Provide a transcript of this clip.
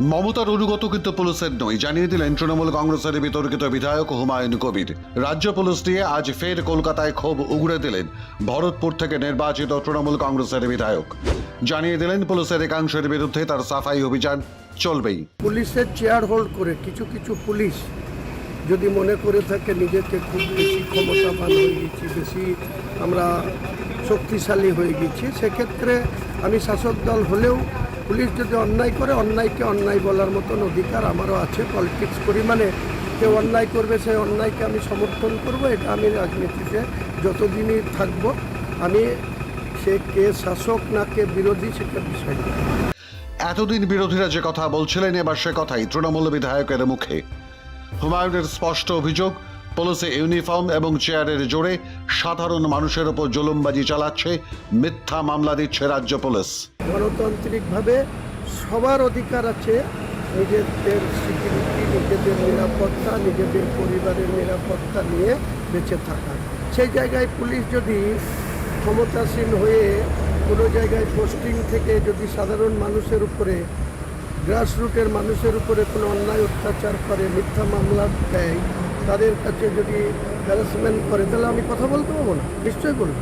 মমতার অনুগত কিন্তু পুলিশের নয়। জানিয়ে দিলেন তৃণমূল কংগ্রেসের বিতর্কিত বিধায়ক হুমায়ুন কবির। রাজ্য পুলিশ নিয়ে আজ ফের কলকাতায় ক্ষোভ উগড়ে দিলেন ভরতপুর থেকে নির্বাচিত তৃণমূল কংগ্রেসের বিধায়ক। জানিয়ে দিলেন পুলিশের একাংশের বিরুদ্ধে তার সাফাই অভিযান চলবেই। পুলিশের চেয়ার হোল্ড করে কিছু কিছু পুলিশ যদি মনে করে থাকে নিজেকে খুব বেশি ক্ষমতাবান হয়ে গেছি, বেশি আমরা শক্তিশালী হয়ে গেছি, সেক্ষেত্রে আমি শাসক দল হলেও পুলিশ যদি অন্যায় করে, অন্যায়কে অন্যায় বলার মতন অধিকার আমারও আছে পলিটিক্স করি মানে কেউ অন্যায় করবে, সেই অন্যায়কে আমি সমর্থন করব, এটা আমি রাজনীতিতে যতদিনই থাকব, আমি সে কে শাসক না কে বিরোধী, সেটা বিষয় এতদিন বিরোধীরা যে কথা বলছিলেন, এবার সে কথাই তৃণমূল বিধায়কের মুখে। হুমায়ুনের স্পষ্ট অভিযোগ পুলিশে ইউনিফর্ম এবং চেয়ারের জোরে সাধারণ মানুষের ওপর জুলুমবাজি চালাচ্ছে, মিথ্যা মামলা দিচ্ছে রাজ্য পুলিশ। গণতান্ত্রিকভাবে সবার অধিকার আছে নিজেদের সিকিউরিটি, নিজেদের নিরাপত্তা, নিজেদের পরিবারের নিরাপত্তা নিয়ে বেঁচে থাকা। সেই জায়গায় পুলিশ যদি ক্ষমতাসীন হয়ে কোনো জায়গায় পোস্টিং থেকে যদি সাধারণ মানুষের উপরে, গ্রাসরুটের মানুষের উপরে কোনো অন্যায় অত্যাচার করে, মিথ্যা মামলা দেয় তাদের কাছে যদি হ্যারাসমেন্ট করে তাহলে আমি কথা বলতে পারব না। নিশ্চয়ই বলব।